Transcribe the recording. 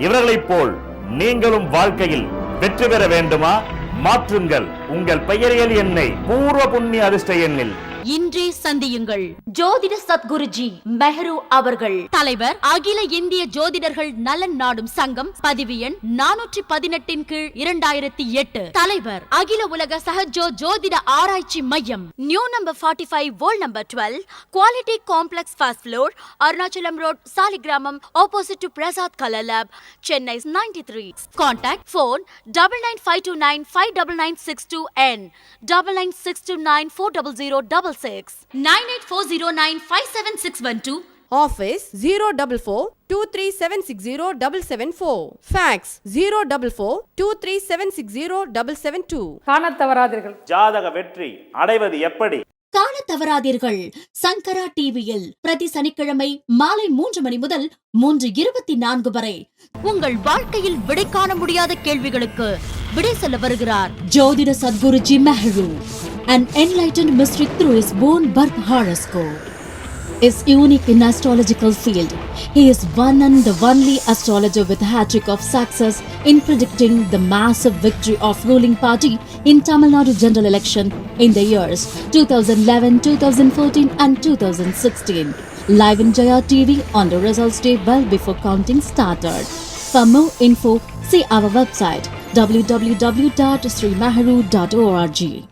இவர்களைப் போல் நீங்களும் வாழ்க்கையில் வெற்றி பெற வேண்டுமா? மாற்றுங்கள். உங்கள் பெயரியல் எண்ணை பூர்வ புண்ணிய அதிர்ஷ்ட எண்ணில் இன்றே சந்தியுங்கள். ஜோதிட சத்குருஜி மெஹரு அவர்கள். தலைவர் அகில இந்திய ஜோதிடர்கள் நலன் நாடும் சங்கம் பதிவு எண் நானூற்றி பதினெட்டின் கீழ் இரண்டாயிரத்தி எட்டு. தலைவர் அகில உலக சஹஜோ ஜோதிட ஆராய்ச்சி மையம். New number forty five old number twelve quality complex first floor Arunachalam road Saligramam opposite to Prasad colour lab Chennai ninety three. Contact phone double nine five two nine five double nine six two N. Double nine six two nine four double zero double six nine eight four zero nine five seven six one two Office 044 23760 774. Fax 044 23760 772. காணத் தவறாதீர்கள் ஜாதக வெற்றி அடைவது எப்படி காண தவறாதீர்கள். சங்கரா டிவியில் பிரதி சனிக்கிழமை மாலை மூன்று மணி முதல் மூன்று இருபத்தி நான்கு வரை உங்கள் வாழ்க்கையில் விடை காண முடியாத கேள்விகளுக்கு விடை சொல்ல வருகிறார் ஜோதிட Sadguruji Mehru. An enlightened mystery through his own birth horoscope. Is unique in astrological field. He is one and the only astrologer with a hat-trick of success in predicting the massive victory of ruling party in Tamil Nadu general election in the years 2011, 2014 and 2016. Live in Jaya TV on the results day well before counting started. For more info, see our website www.srimaharu.org.